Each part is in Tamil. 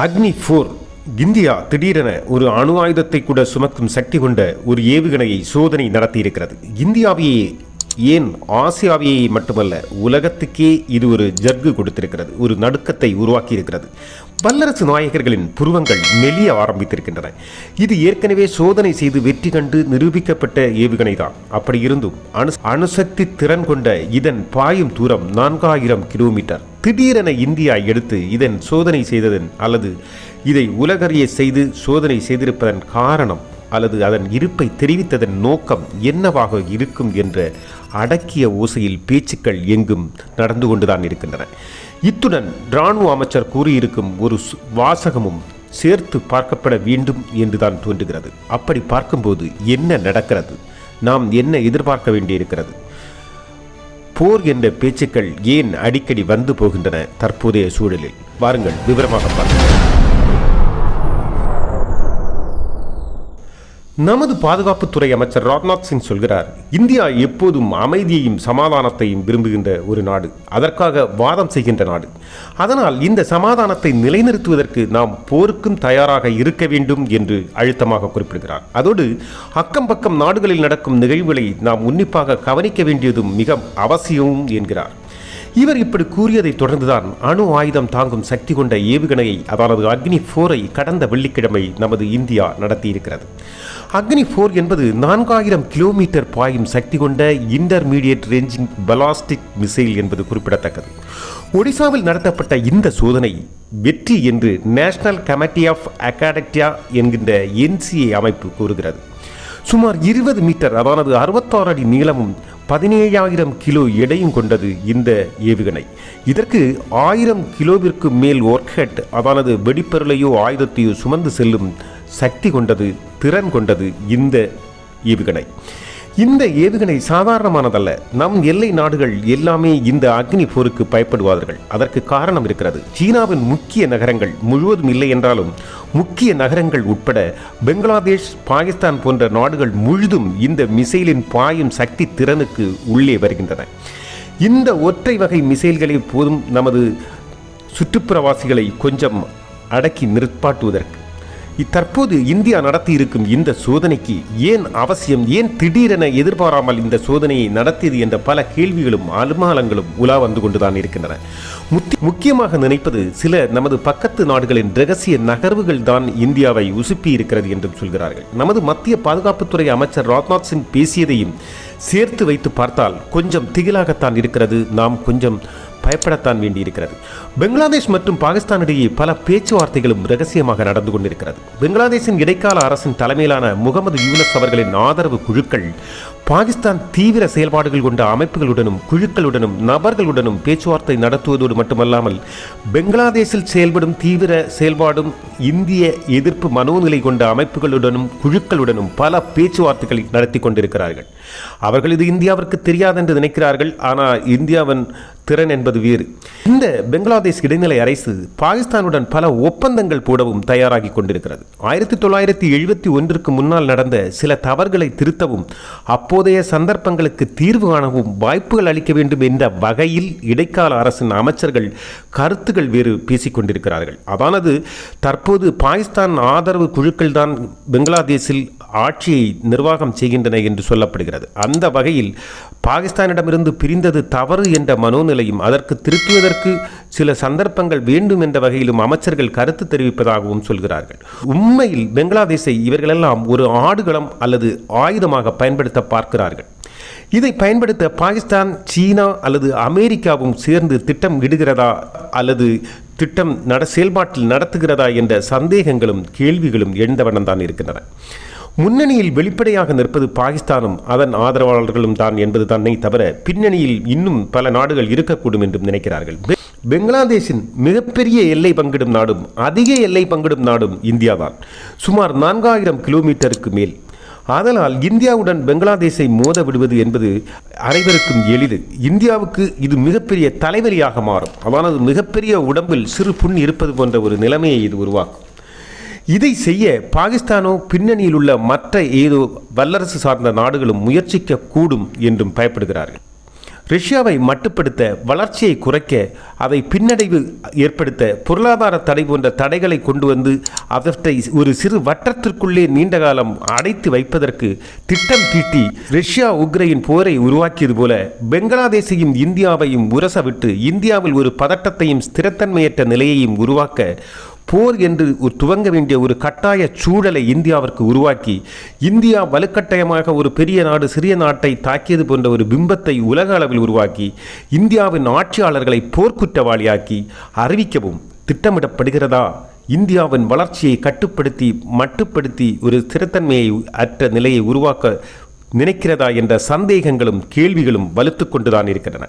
அக்னி ஃபோர் இந்தியா திடீரென ஒரு அணு ஆயுதத்தை கூட சுமக்கும் சக்தி கொண்ட ஒரு ஏவுகணையை சோதனை நடத்தியிருக்கிறது. இந்தியாவையே ஏன் ஆசியாவையே மட்டுமல்ல உலகத்துக்கே இது ஒரு ஜர்கு கொடுத்திருக்கிறது ஒரு நடுக்கத்தை உருவாக்கி இருக்கிறது வல்லரசு நாயகர்களின் புருவங்கள் மெலிய ஆரம்பித்திருக்கின்றன. இது ஏற்கனவே சோதனை செய்து வெற்றி கண்டு நிரூபிக்கப்பட்ட ஏவுகணை தான் அப்படி இருந்தும் அணு அணுசக்தி திறன் கொண்ட இதன் பாயும் தூரம் நான்காயிரம் கிலோமீட்டர். திடீரென இந்தியா எடுத்து இதன் சோதனை செய்ததன் அல்லது இதை உலகறிய செய்து சோதனை செய்திருப்பதன் காரணம் அல்லது அதன் இருப்பை தெரிவித்ததன் நோக்கம் என்னவாக இருக்கும் என்ற அடக்கிய ஓசையில் பேச்சுக்கள் எங்கும் நடந்து கொண்டுதான் இருக்கின்றன. இத்துடன் இராணுவ அமைச்சர் கூறியிருக்கும் ஒரு வாசகமும் சேர்த்து பார்க்கப்பட வேண்டும் என்றுதான் தோன்றுகிறது. அப்படி பார்க்கும்போது என்ன நடக்கிறது? நாம் என்ன எதிர்பார்க்க வேண்டியிருக்கிறது? போர் என்ற பேச்சுக்கள் ஏன் அடிக்கடி வந்து போகின்றன தற்போதைய சூழலில்? வாருங்கள் விவரமாக பார்க்கலாம். நமது பாதுகாப்புத்துறை அமைச்சர் ராஜ்நாத் சிங் சொல்கிறார் இந்தியா எப்போதும் அமைதியையும் சமாதானத்தையும் விரும்புகின்ற ஒரு நாடு அதற்காக வாதம் செய்கின்ற நாடு. அதனால் இந்த சமாதானத்தை நிலைநிறுத்துவதற்கு நாம் போருக்கும் தயாராக இருக்க வேண்டும் என்று அழுத்தமாக குறிப்பிடுகிறார். அதோடு அக்கம் பக்கம் நாடுகளில் நடக்கும் நிகழ்வுகளை நாம் உன்னிப்பாக கவனிக்க வேண்டியதும் மிக அவசியமும் என்கிறார். இவர் இப்படி கூறியதைத் தொடர்ந்துதான் அணு ஆயுதம் தாங்கும் சக்தி கொண்ட ஏவுகணையை அதாவது அக்னி போரை கடந்த வெள்ளிக்கிழமை நமது இந்தியா நடத்தியிருக்கிறது. அக்னி போர் என்பது நான்காயிரம் கிலோமீட்டர் பாயும் சக்தி கொண்ட இன்டர்மீடியட் ரேஞ்சிங் பலாஸ்டிக் மிசைல் என்பது குறிப்பிடத்தக்கது. ஒடிசாவில் நடத்தப்பட்ட இந்த சோதனை வெற்றி என்று நேஷனல் கமிட்டி ஆஃப் அகாடக்டியா என்கின்ற என்சிஏ அமைப்பு கூறுகிறது. சுமார் இருபது மீட்டர் அதாவது அறுபத்தாறு அடி நீளமும் பதினேழாயிரம் கிலோ எடையும் கொண்டது இந்த ஏவுகணை. இதற்கு ஆயிரம் கிலோவிற்கு மேல் ஒர்க்ஹெட் அதானது வெடிப்பொருளையோ ஆயுதத்தையோ சுமந்து செல்லும் சக்தி கொண்டது திறன் கொண்டது இந்த ஏவுகணை. இந்த ஏவுகணை சாதாரணமானதல்ல. நம் எல்லை நாடுகள் எல்லாமே இந்த அக்னி போருக்கு பயப்படுவார்கள். அதற்கு காரணம் இருக்கிறது. சீனாவின் முக்கிய நகரங்கள் முழுவதும் இல்லை என்றாலும் முக்கிய நகரங்கள் உட்பட பெங்களாதேஷ் பாகிஸ்தான் போன்ற நாடுகள் முழுதும் இந்த மிசைலின் பாயும் சக்தி திறனுக்கு உள்ளே வருகின்றன. இந்த ஒற்றை வகை மிசைல்களே போதும் நமது சுற்றுப்புறவாசிகளை கொஞ்சம் அடக்கி நிற்பாட்டுவதற்கு தற்போது இந்தியா நடத்தியிருக்கும் இந்த சோதனைக்கு ஏன் அவசியம் ஏன் திடீரென எதிர்பாராமல் இந்த சோதனையை நடத்தியது என்ற பல கேள்விகளும் அனுமானங்களும் உலா வந்து கொண்டுதான் இருக்கின்றன. முக்கியமாக நினைப்பது சில நமது பக்கத்து நாடுகளின் ரகசிய நகர்வுகள் தான் இந்தியாவை உசுப்பி இருக்கிறது என்றும் சொல்கிறார்கள். நமது மத்திய பாதுகாப்புத்துறை அமைச்சர் ராஜ்நாத் சிங் பேசியதையும் சேர்த்து வைத்து பார்த்தால் கொஞ்சம் திகிலாகத்தான் இருக்கிறது. நாம் கொஞ்சம் பயப்படத்தான் வேண்டியிருக்கிறது. பெங்களாதேஷ் மற்றும் பாகிஸ்தான் இடையே பல பேச்சுவார்த்தைகளும் ரகசியமாக நடந்து கொண்டிருக்கிறது. பங்களாதேஷின் இடைக்கால அரசின் தலைமையிலான முகமது யூனஸ் அவர்களின் ஆதரவு குழுக்கள் பாகிஸ்தான் தீவிர செயல்பாடுகள் கொண்ட அமைப்புகளுடனும் குழுக்களுடனும் நபர்களுடனும் பேச்சுவார்த்தை நடத்துவதோடு மட்டுமல்லாமல் பெங்களாதேஷில் செயல்படும் தீவிர செயல்பாடும் இந்திய எதிர்ப்பு மனோநிலை கொண்ட அமைப்புகளுடனும் குழுக்களுடனும் பல பேச்சுவார்த்தைகளை நடத்தி கொண்டிருக்கிறார்கள். அவர்கள் இது இந்தியாவிற்கு தெரியாது என்று நினைக்கிறார்கள் ஆனால் இந்தியாவின் திறன் என்பது வேறு. இந்த பெங்களாதேஷ் இடைநிலை அரசு பாகிஸ்தானுடன் பல ஒப்பந்தங்கள் போடவும் தயாராகி கொண்டிருக்கிறது. ஆயிரத்தி தொள்ளாயிரத்தி எழுபத்தி ஒன்றுக்கு முன்னால் நடந்த சில தவறுகளை திருத்தவும் அப்போது அப்போதைய சந்தர்ப்பங்களுக்கு தீர்வு காணவும் வாய்ப்புகள் அளிக்க வேண்டும் என்ற வகையில் இடைக்கால அரசின் அமைச்சர்கள் கருத்துக்கள் வேறு பேசிக்கொண்டிருக்கிறார்கள் அதானது தற்போது பாகிஸ்தான் ஆதரவு குழுக்கள் தான் பங்களாதேஷில் ஆட்சியை நிர்வாகம் செய்கின்றன என்று சொல்லப்படுகிறது. அந்த வகையில் பாகிஸ்தானிடமிருந்து பிரிந்தது தவறு என்ற மனோநிலையும் அதற்கு திருத்துவதற்கு சில சந்தர்ப்பங்கள் வேண்டும் என்ற வகையிலும் அமைச்சர்கள் கருத்து தெரிவிப்பதாகவும் சொல்கிறார்கள். உண்மையில் பங்களாதேஷை இவர்களெல்லாம் ஒரு ஆடுகளம் அல்லது ஆயுதமாக பயன்படுத்த பார்க்கிறார்கள் இதை பயன்படுத்த பாகிஸ்தான் சீனா அல்லது அமெரிக்காவும் சேர்ந்து திட்டம் இடுகிறதா அல்லது திட்டம் நட செயல்பாட்டில் நடத்துகிறதா என்ற சந்தேகங்களும் கேள்விகளும் எழுந்த இருக்கின்றன. முன்னணியில் வெளிப்படையாக நிற்பது பாகிஸ்தானும் அதன் ஆதரவாளர்களும் தான் என்பது தன்னை தவிர பின்னணியில் இன்னும் பல நாடுகள் இருக்கக்கூடும் என்றும் நினைக்கிறார்கள். பெங்களாதேஷின் மிகப்பெரிய எல்லை பங்கிடும் நாடும் அதிக எல்லை பங்கிடும் நாடும் இந்தியாதான். சுமார் நான்காயிரம் கிலோமீட்டருக்கு மேல் ஆதலால் இந்தியாவுடன் பங்களாதேஷை மோத விடுவது என்பது அனைவருக்கும் எளிது. இந்தியாவுக்கு இது மிகப்பெரிய தலைவலியாக மாறும். அதாவது மிகப்பெரிய உடம்பில் சிறு புண் இருப்பது போன்ற ஒரு நிலைமையை இது உருவாக்கும். இதை செய்ய பாகிஸ்தானோ பின்னணியில் உள்ள மற்ற ஏதோ வல்லரசு சார்ந்த நாடுகளும் முயற்சிக்க கூடும் என்றும் பயப்படுகிறார்கள். ரஷ்யாவை மட்டுப்படுத்த வளர்ச்சியை குறைக்க அதை பின்னடைவு ஏற்படுத்த பொருளாதார தடை போன்ற தடைகளை கொண்டு வந்து அவற்றை ஒரு சிறு வட்டத்திற்குள்ளே நீண்ட காலம் அடைத்து வைப்பதற்கு திட்டம் தீட்டி ரஷ்யா உக்ரைன் போரை உருவாக்கியது போல பெங்களாதேசையும் இந்தியாவையும் உரசவிட்டு இந்தியாவில் ஒரு பதட்டத்தையும் ஸ்திரத்தன்மையற்ற நிலையையும் உருவாக்க போர் என்று ஒரு துவங்க வேண்டிய ஒரு கட்டாய சூழலை இந்தியாவிற்கு உருவாக்கி இந்தியா வலுக்கட்டாயமாக ஒரு பெரிய நாடு சிறிய நாட்டை தாக்கியது போன்ற ஒரு பிம்பத்தை உலக அளவில் உருவாக்கி இந்தியாவின் ஆட்சியாளர்களை போர்க்குற்றவாளியாக்கி அறிவிக்கவும் திட்டமிடப்படுகிறதா? இந்தியாவின் வளர்ச்சியை கட்டுப்படுத்தி மட்டுப்படுத்தி ஒரு ஸ்திரத்தன்மையை அற்ற நிலையை உருவாக்க நினைக்கிறதா என்ற சந்தேகங்களும் கேள்விகளும் வலுத்து கொண்டுதான் இருக்கின்றன.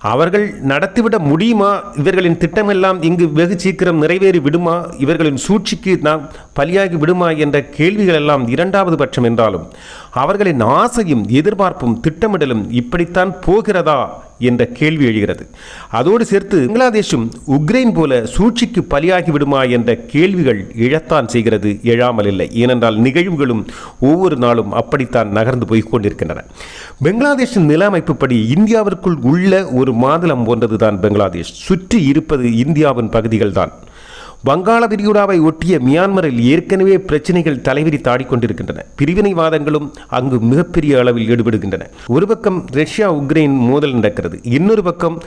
அவர்கள் நடத்திவிட முடியுமா? இவர்களின் திட்டமெல்லாம் இங்கு வெகு சீக்கிரம் நிறைவேறி விடுமா? இவர்களின் சூழ்ச்சிக்கு நாம் பலியாகி விடுமா என்ற கேள்விகள் எல்லாம் இரண்டாவது பட்சம் என்றாலும் அவர்களின் ஆசையும் எதிர்பார்ப்பும் திட்டமிடலும் இப்படித்தான் போகிறதா என்ற கேள்வி எழுகிறது. அதோடு சேர்த்து பங்களாதேஷும் உக்ரைன் போல சூழ்ச்சிக்கு பலியாகி விடுமா என்ற கேள்விகள் இழத்தான் செய்கிறது எழாமல் இல்லை. ஏனென்றால் நிகழ்வுகளும் ஒவ்வொரு நாளும் அப்படித்தான் நகர்ந்து போய் கொண்டிருக்கின்றன. பெங்களாதேஷின் நில அமைப்புப்படி இந்தியாவிற்குள் உள்ள ஒரு மாநிலம் போன்றதுதான் பெங்களாதேஷ். சுற்றி இருப்பது இந்தியாவின் பகுதிகள்தான். வங்காள விரிகுடாவை ஒட்டிய மியான்மரில் ஏற்கனவே பிரச்சனைகள் தலைவிரி தாடிக்கொண்டிருக்கின்றன. பிரிவினைவாதங்களும் அங்கு மிகப்பெரிய அளவில் ஈடுபடுகின்றன. ஒரு பக்கம் ரஷ்யா உக்ரைன் மோதல் நடக்கிறது. இன்னொரு பக்கம்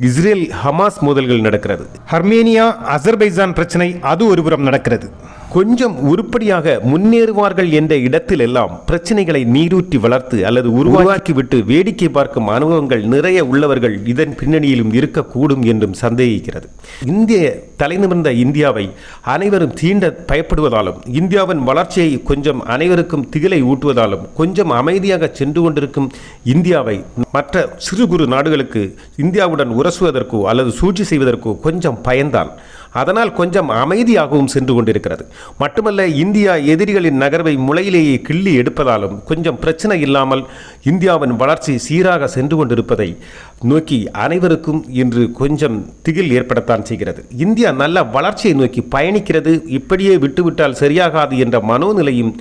இஸ்ரேல் ஹமாஸ் மோதல்கள் நடக்கிறது. ஹர்மேனியா அசர்பைசான் பிரச்சனை அது ஒருபுறம் நடக்கிறது. கொஞ்சம் உருப்படியாக முன்னேறுவார்கள் என்ற இடத்தில் எல்லாம் பிரச்சனைகளை நீரூற்றி வளர்த்து அல்லது உருவாக்கி விட்டு வேடிக்கை பார்க்கும் அனுபவங்கள் நிறைய உள்ளவர்கள் இதன் பின்னணியிலும் இருக்கக்கூடும் என்றும் சந்தேகிக்கிறது. இந்திய தலைநிமிர்ந்த இந்தியாவை அனைவரும் தீண்ட பயப்படுவதாலும் இந்தியாவின் வளர்ச்சியை கொஞ்சம் அனைவருக்கும் திகிலை ஊட்டுவதாலும் கொஞ்சம் அமைதியாக சென்று கொண்டிருக்கும் இந்தியாவை மற்ற சிறு குறு நாடுகளுக்கு இந்தியாவுடன் உரசுவதற்கோ அல்லது சூழ்ச்சி செய்வதற்கோ கொஞ்சம் பயந்தான் அதனால் கொஞ்சம் அமைதியாகவும் சென்று கொண்டிருக்கிறது. மட்டுமல்ல இந்தியா எதிரிகளின் நகர்வை முளையிலேயே கிள்ளி எடுப்பதாலும் கொஞ்சம் பிரச்சனை இல்லாமல் இந்தியாவின் வளர்ச்சி சீராக சென்று கொண்டிருப்பதை நோக்கி அனைவருக்கும் இன்று கொஞ்சம் திகில் ஏற்படத்தான் செய்கிறது. இந்தியா நல்ல வளர்ச்சியை நோக்கி பயணிக்கிறது. இப்படியே விட்டுவிட்டால் சரியாகாது என்ற மனோநிலையும்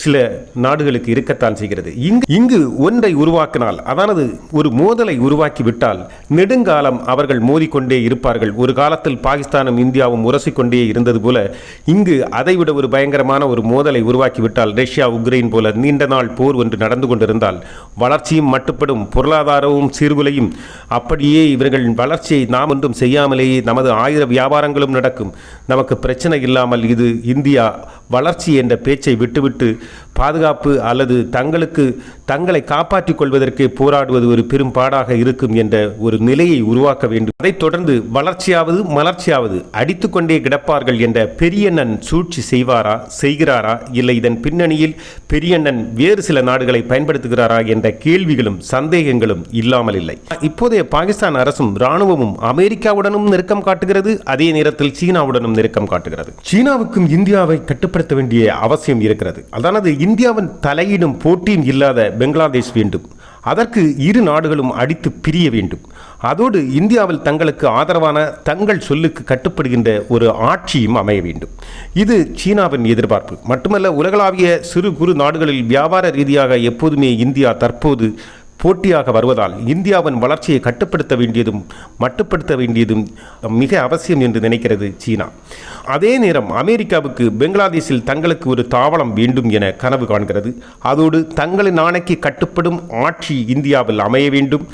சில நாடுகளுக்கு இருக்கத்தான் செய்கிறது. இங்கு இங்கு ஒன்றை உருவாக்கினால் அதானது ஒரு மோதலை உருவாக்கி விட்டால் நெடுங்காலம் அவர்கள் மோதிக்கொண்டே இருப்பார்கள். ஒரு காலத்தில் பாகிஸ்தானும் இந்தியாவும் உரசிக்கொண்டே இருந்தது போல இங்கு அதைவிட ஒரு பயங்கரமான ஒரு மோதலை உருவாக்கிவிட்டால் ரஷ்யா உக்ரைன் போல நீண்ட நாள் போர் ஒன்று நடந்து கொண்டிருந்தால் வளர்ச்சியும் மட்டுப்படும் பொருளாதாரமும் சீர்குலையும். அப்படியே இவர்களின் வளர்ச்சியை நாம் ஒன்றும் செய்யாமலேயே நமது ஆயுத வியாபாரங்களும் நடக்கும். நமக்கு பிரச்சனை இல்லாமல் இது இந்தியா வளர்ச்சி என்ற பேச்சை விட்டுவிட்டு que பாதுகாப்பு அல்லது தங்களுக்கு தங்களை காப்பாற்றிக் கொள்வதற்கே போராடுவது ஒரு பெரும் பாடாக இருக்கும் என்ற ஒரு நிலையை உருவாக்க வேண்டும். அதைத் தொடர்ந்து வளர்ச்சியாவது மலர்ச்சியாவது அடித்துக்கொண்டே கிடப்பார்கள் என்ற பெரியண்ணன் சூழ்ச்சி செய்வாரா செய்கிறாரா? இல்லை இதன் பின்னணியில் பெரியண்ணன் வேறு சில நாடுகளை பயன்படுத்துகிறாரா என்ற கேள்விகளும் சந்தேகங்களும் இல்லாமல் இல்லை. இப்போதைய பாகிஸ்தான் அரசும் இராணுவமும் அமெரிக்காவுடனும் நெருக்கம் காட்டுகிறது அதே நேரத்தில் சீனாவுடனும் நெருக்கம் காட்டுகிறது. சீனாவுக்கும் இந்தியாவை கட்டுப்படுத்த வேண்டிய அவசியம் இருக்கிறது. அதானது இந்தியாவின் தலையீடும் போட்டியும் இல்லாத பெங்களாதேஷ் வேண்டும். அதற்கு இரு நாடுகளும் அடித்து பிரிய வேண்டும். அதோடு இந்தியாவில் தங்களுக்கு ஆதரவான தங்கள் சொல்லுக்கு கட்டுப்படுகின்ற ஒரு ஆட்சியும் அமைய வேண்டும். இது சீனாவின் எதிர்பார்ப்பு. மட்டுமல்ல உலகளாவிய சிறு குறு நாடுகளில் வியாபார ரீதியாக எப்போதுமே இந்தியா தற்போது போட்டியாக வருவதால் இந்தியாவின் வளர்ச்சியை கட்டுப்படுத்த வேண்டியதும் மட்டுப்படுத்த வேண்டியதும் மிக அவசியம் என்று நினைக்கிறது சீனா. அதே நேரம் அமெரிக்காவுக்கு பங்களாதேஷில் தங்களுக்கு ஒரு தாவளம் வேண்டும் என கனவு காண்கிறது. அதோடு தங்களின் ஆணைக்கு கட்டுப்படும் ஆட்சி இந்தியாவில் அமைய வேண்டும்.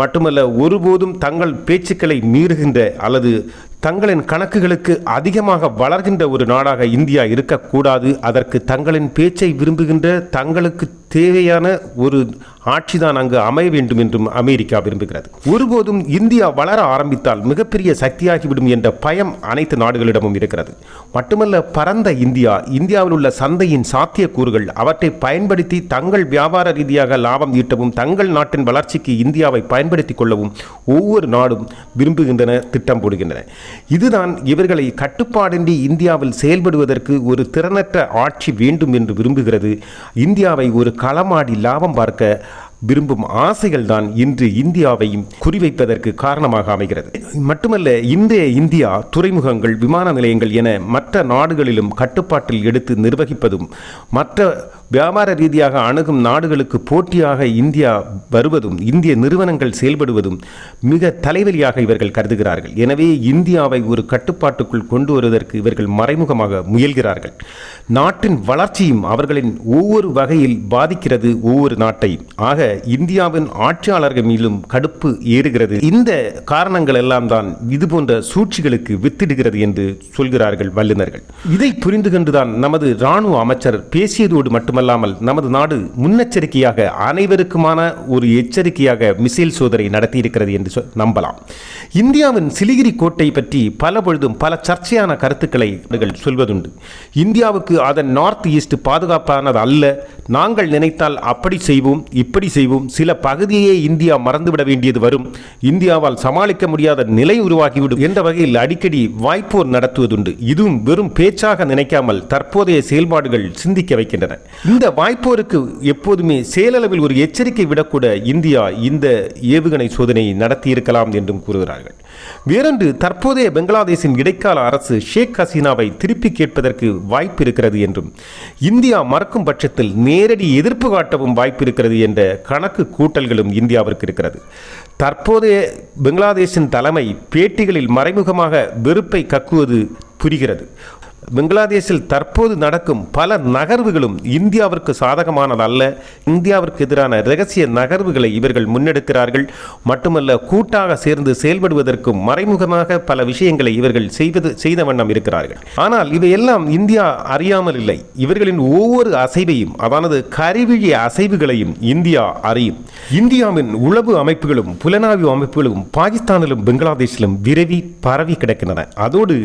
மட்டுமல்ல ஒருபோதும் தங்கள் பேச்சுக்களை மீறுகின்ற அல்லது தங்களின் கணக்குகளுக்கு அதிகமாக வளர்கின்ற ஒரு நாடாக இந்தியா இருக்கக்கூடாது. அதற்கு தங்களின் பேச்சை விரும்புகின்ற தங்களுக்கு தேவையான ஒரு ஆட்சிதான் அங்கு அமைய வேண்டும் என்றும் அமெரிக்கா விரும்புகிறது. ஒருபோதும் இந்தியா வளர ஆரம்பித்தால் மிகப்பெரிய சக்தியாகிவிடும் என்ற பயம் அனைத்து நாடுகளிடமும் இருக்கிறது. மட்டுமல்ல பரந்த இந்தியா இந்தியாவில் உள்ள சந்தையின் சாத்தியக்கூறுகள் அவற்றை பயன்படுத்தி தங்கள் வியாபார ரீதியாக லாபம் ஈட்டவும் தங்கள் நாட்டின் வளர்ச்சிக்கு இந்தியாவை பயன்படுத்திக் கொள்ளவும் ஒவ்வொரு நாடும் விரும்புகின்றன திட்டம் போடுகின்றன. இதுதான் இவர்களை கட்டுப்பாடின்றி இந்தியாவில் செயல்படுவதற்கு ஒரு திறனற்ற ஆட்சி வேண்டும் என்று விரும்புகிறது. இந்தியாவை ஒரு களமாடி லாபம் பார்க்க விரும்பும் ஆசைகள் தான் இன்று இந்தியாவையும் குறிவைப்பதற்கு காரணமாக அமைகிறது. மட்டுமல்ல இன்றைய இந்தியா துறைமுகங்கள் விமான நிலையங்கள் என மற்ற நாடுகளிலும் கட்டுப்பாட்டில் எடுத்து நிர்வகிப்பதும் மற்ற வியாபார ரீதியாக அணுகும் நாடுகளுக்கு போட்டியாக இந்தியா வருவதும் இந்திய நிறுவனங்கள் செயல்படுவதும் மிக தலைவலியாக இவர்கள் கருதுகிறார்கள். எனவே இந்தியாவை ஒரு கட்டுப்பாட்டுக்குள் கொண்டு வருவதற்கு இவர்கள் மறைமுகமாக முயல்கிறார்கள். நாட்டின் வளர்ச்சியும் அவர்களின் ஒவ்வொரு வகையில் பாதிக்கிறது ஒவ்வொரு நாட்டையும் ஆக இந்தியாவின் ஆட்சியாளர்கள் மீதும் கடுப்பு ஏறுகிறது. இந்த காரணங்கள் எல்லாம் தான் இது போன்ற சூழ்ச்சிகளுக்கு வித்திடுகிறது என்று சொல்கிறார்கள் வல்லுநர்கள். இதை புரிந்து கொண்டுதான் நமது ராணுவ அமைச்சர் பேசியதோடு மட்டும் மட்டுமல்லாமல் நமது நாடு முன்னெச்சரிக்கையாக அனைவருக்குமான ஒரு எச்சரிக்கையாக மிசைல் சோதனை நடத்தியிருக்கிறது என்று நம்பலாம். இந்தியாவின் சிலிகிரி கோட்டை பற்றி பல பொழுதும் பல சர்ச்சையான கருத்துக்களை அவர்கள் சொல்வதுண்டு. இந்தியாவுக்கு அதன் நார்த் ஈஸ்ட் பாதுகாப்பானது அல்ல. நாங்கள் நினைத்தால் அப்படி செய்வோம் இப்படி செய்வோம். சில பகுதியே இந்தியா மறந்துவிட வேண்டியது வரும். இந்தியாவால் சமாளிக்க முடியாத நிலை உருவாகிவிடும் என்ற வகையில் அடிக்கடி வாய்ப்போர் நடத்துவதுண்டு. இதுவும் வெறும் பேச்சாக நினைக்காமல் தற்போதைய செயல்பாடுகள் சிந்திக்க வைக்கின்றன. இந்த வாய்ப்போருக்கு எப்போதுமே செயலளவில் ஒரு எச்சரிக்கை விடக்கூட இந்தியா இந்த ஏவுகணை சோதனையை நடத்தியிருக்கலாம் என்றும் கூறுகிறார்கள். வேறொன்று தற்போதைய பங்களாதேஷின் இடைக்கால அரசு ஷேக் ஹசீனாவை திருப்பி கேட்பதற்கு வாய்ப்பு இருக்கிறது என்றும் இந்தியா மறக்கும் பட்சத்தில் நேரடி எதிர்ப்பு காட்டவும் வாய்ப்பு இருக்கிறது என்ற கணக்கு கூட்டல்களும் இந்தியாவிற்கு இருக்கிறது. தற்போதைய பெங்களாதேஷின் தலைமை பேட்டிகளில் மறைமுகமாக வெறுப்பை கக்குவது புரிகிறது. பங்களாதேஷில் தற்போது நடக்கும் பல நகர்வுகளும் இந்தியாவிற்கு சாதகமானதல்ல. இந்தியாவிற்கு எதிரான ரகசிய நகர்வுகளை இவர்கள் முன்னெடுக்கிறார்கள். மட்டுமல்ல கூட்டாக சேர்ந்து செயல்படுவதற்கும் மறைமுகமாக பல விஷயங்களை இவர்கள் செய்வது செய்த வண்ணம் இருக்கிறார்கள். ஆனால் இவையெல்லாம் இந்தியா அறியாமல் இல்லை. இவர்களின் ஒவ்வொரு அசைவையும் அதானது கருவிழிய அசைவுகளையும் இந்தியா அறியும். இந்தியாவின் உளவு அமைப்புகளும் புலனாய்வு அமைப்புகளும் பாகிஸ்தானிலும் பங்களாதேஷிலும் விரவி பரவி கிடக்கின்றன. அதோடு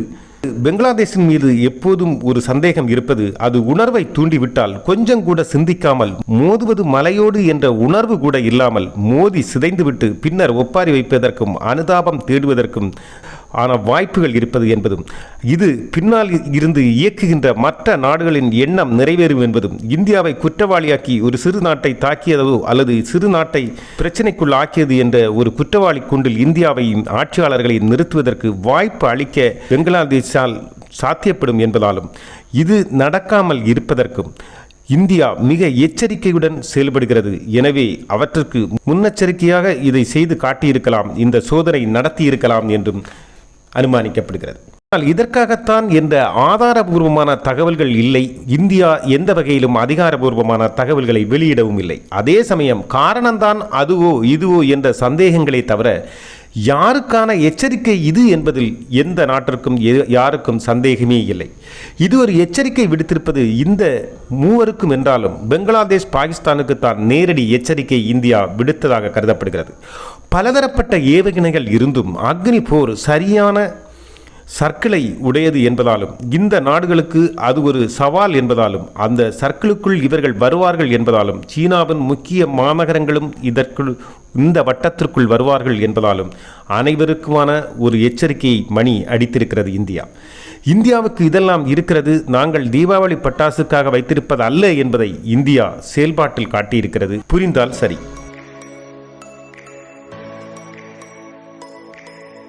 பெங்களாதேஷின் மீது எப்போதும் ஒரு சந்தேகம் இருப்பது அது உணர்வை தூண்டிவிட்டால் கொஞ்சம் கூட சிந்திக்காமல் மோதுவது மலையோடு என்ற உணர்வு கூட இல்லாமல் மோதி சிதைந்துவிட்டு பின்னர் ஒப்பாரி வைப்பதற்கும் அனுதாபம் தேடுவதற்கும் ஆன வாய்ப்புகள் இருப்பது என்பதும் இது பின்னால் இருந்து இயக்குகின்ற மற்ற நாடுகளின் எண்ணம் நிறைவேறும் என்பதும் இந்தியாவை குற்றவாளியாக்கி ஒரு சிறு நாட்டை தாக்கியதோ அல்லது சிறு நாட்டை பிரச்சினைக்குள் ஆக்கியது என்ற ஒரு குற்றவாளி குண்டில் இந்தியாவையும் ஆட்சியாளர்களை நிறுத்துவதற்கு வாய்ப்பு அளிக்க பங்களாதேஷால் சாத்தியப்படும் என்பதாலும் இது நடக்காமல் இருப்பதற்கும் இந்தியா மிக எச்சரிக்கையுடன் செயல்படுகிறது. எனவே அவற்றுக்கு முன்னெச்சரிக்கையாக இதை செய்து காட்டியிருக்கலாம் இந்த சோதனை நடத்தியிருக்கலாம் என்றும் அனுமானிக்கப்படுகிறது. ஆனால் இதற்காகத்தான் என்ற ஆதாரபூர்வமான தகவல்கள் இல்லை. இந்தியா எந்த வகையிலும் அதிகாரபூர்வமான தகவல்களை வெளியிடவும் இல்லை. அதே சமயம் காரணம்தான் அதுவோ இதுவோ என்ற சந்தேகங்களை தவிர யாருக்கான எச்சரிக்கை இது என்பதில் எந்த நாட்டிற்கும் யாருக்கும் சந்தேகமே இல்லை. இது ஒரு எச்சரிக்கை விடுத்திருப்பது இந்த மூவருக்கும் என்றாலும் பெங்களாதேஷ் பாகிஸ்தானுக்கு தான் நேரடி எச்சரிக்கை இந்தியா விடுத்ததாக கருதப்படுகிறது. பலதரப்பட்ட ஏவுகணைகள் இருந்தும் அக்னி போர் சரியான சர்க்கிளை உடையது என்பதாலும் இந்த நாடுகளுக்கு அது ஒரு சவால் என்பதாலும் அந்த சர்க்கிளுக்குள் இவர்கள் வருவார்கள் என்பதாலும் சீனாவின் முக்கிய மாநகரங்களும் இதற்குள் இந்த வட்டத்திற்குள் வருவார்கள் என்பதாலும் அனைவருக்குமான ஒரு எச்சரிக்கையை மணி அடித்திருக்கிறது இந்தியா. இந்தியாவுக்கு இதெல்லாம் இருக்கிறது நாங்கள் தீபாவளி பட்டாசுக்காக வைத்திருப்பது அல்ல என்பதை இந்தியா செயல்பாட்டில் காட்டியிருக்கிறது. புரிந்தால் சரி.